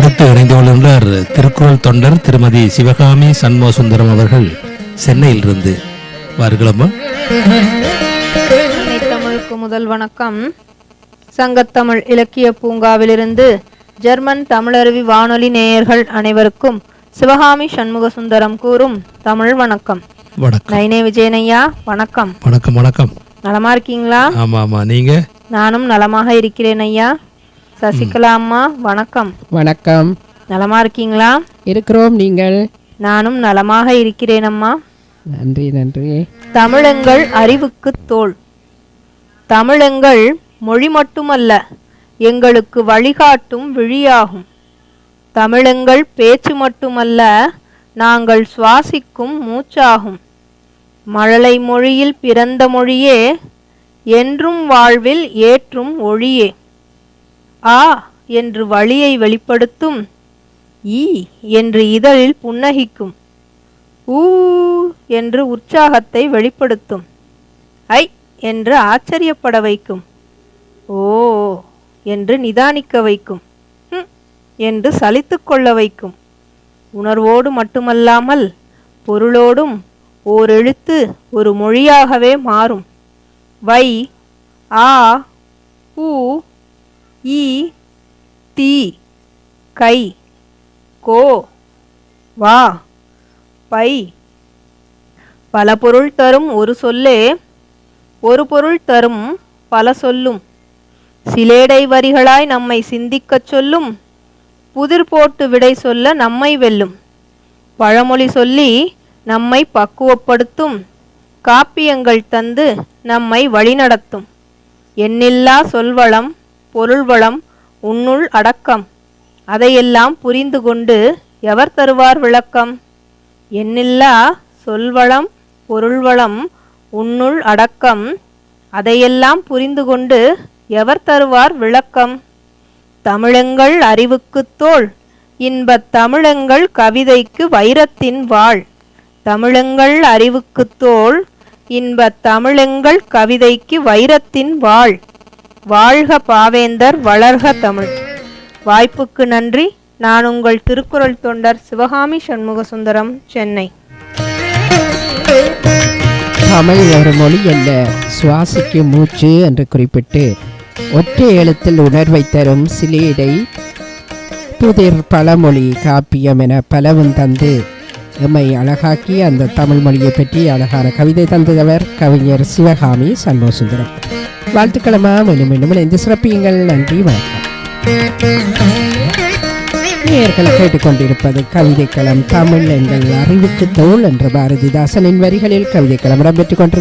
அடுத்து இணைந்து கொள்கின்றார் திருக்குறள் தொண்டர் திருமதி சிவகாமி சண்முக சுந்தரம் அவர்கள் சென்னையிலிருந்து. வாருங்களம்மா. தமிழுக்கு முதல் வணக்கம். சங்கத்தமிழ் இலக்கிய பூங்காவிலிருந்து ஜெர்மன் தமிழருவி வானொலி நேயர்கள் அனைவருக்கும் சிவகாமி சண்முக சுந்தரம் கூறும் தமிழ் வணக்கம். வணக்கம். நைனே விஜயனையா வணக்கம். வணக்கம் வணக்கம். நலமா இருக்கீங்களா? ஆமா ஆமா நீங்க? நானும் நலமாக இருக்கிறேன் ஐயா. சசிகலா அம்மா வணக்கம். வணக்கம். நலமா இருக்கீங்களா? இருக்கிறோம் நீங்கள். நானும் நலமாக இருக்கிறேன் அம்மா நன்றி நன்றி. தமிழெங்கள் அறிவுக்கு தோள் தமிழெங்கள் மொழி மட்டுமல்ல எங்களுக்கு வழிகாட்டும் விழியாகும். தமிழெங்கள் பேச்சு மட்டுமல்ல நாங்கள் சுவாசிக்கும் மூச்சாகும். மழலை மொழியில் பிறந்த மொழியே என்றும் வாழ்வில் ஏற்றும் ஒளியே ஆ என்று வழியை வெளிப்படுத்தும் ஈ என்று இதழில் புன்னகிக்கும் ஊ என்று உற்சாகத்தை வெளிப்படுத்தும் ஐ என்று ஆச்சரியப்பட வைக்கும் ஓ என்று நிதானிக்க வைக்கும் என்று சலித்து கொள்ள வைக்கும். உணர்வோடு மட்டுமல்லாமல் பொருளோடும் ஓரெழுத்து ஒரு மொழியாகவே மாறும். வை ஆ ஊ ஈ தி கை கோ வா பை. பல பொருள் தரும் ஒரு சொல்லே ஒரு பொருள் தரும் பல சொல்லும். சிலேடை வரிகளாய் நம்மை சிந்திக்கச் சொல்லும் புதிர் போட்டு விடை சொல்ல நம்மை வெல்லும். பழமொழி சொல்லி நம்மை பக்குவப்படுத்தும் காப்பியங்கள் தந்து நம்மை வழிநடத்தும். எண்ணில்லா சொல்வளம் பொருள்வளம் உன்னுள் அடக்கம். அதையெல்லாம் புரிந்து கொண்டு எவர் தருவார் விளக்கம்? எண்ணில்லா சொல்வளம் பொருள்வளம் உன்னுள் அடக்கம். அதையெல்லாம் புரிந்து கொண்டு எவர் தருவார் விளக்கம்? தமிழங்கள் அறிவுக்குத் தோல். இன்பத் தமிழெங்கள் கவிதைக்கு வைரத்தின் வாழ் தமிழங்கள் அறிவுக்குத் தோல். இன்பத் தமிழங்கள் கவிதைக்கு வைரத்தின் வாழ் வாழ்க பாவேந்தர் வளர்க தமிழ். வாய்ப்புக்கு நன்றி. நான் உங்கள் திருக்குறள் தொண்டர் சிவகாமி சண்முக சுந்தரம் சென்னை. தமிழ் ஒரு மொழி அல்ல சுவாசிக்கும் மூச்சு என்று குறிப்பிட்டு ஒற்றை எழுத்தில் உணர்வை தரும் சிலீடை புதிர் பழமொழி காப்பியம் என பலவும் தந்து எம்மை அழகாக்கி அந்த தமிழ் மொழியை பற்றி அழகான கவிதை தந்தவர் கவிஞர் சிவகாமி சண்முகசுந்தரம். வாழ்த்துக்களமா. மீண்டும் மீண்டும் இணைந்து சிறப்பியுங்கள். நன்றி வணக்கம். நேயர்கள் கேட்டுக்கொண்டிருப்பது கவிதைக்களம் தமிழ் எங்கள் அறிவுக்கு தோல் என்ற பாரதிதாசனின் வரிகளில் கவிதைக்களம் இடம்பெற்றுக் கொண்டிருக்கிறது.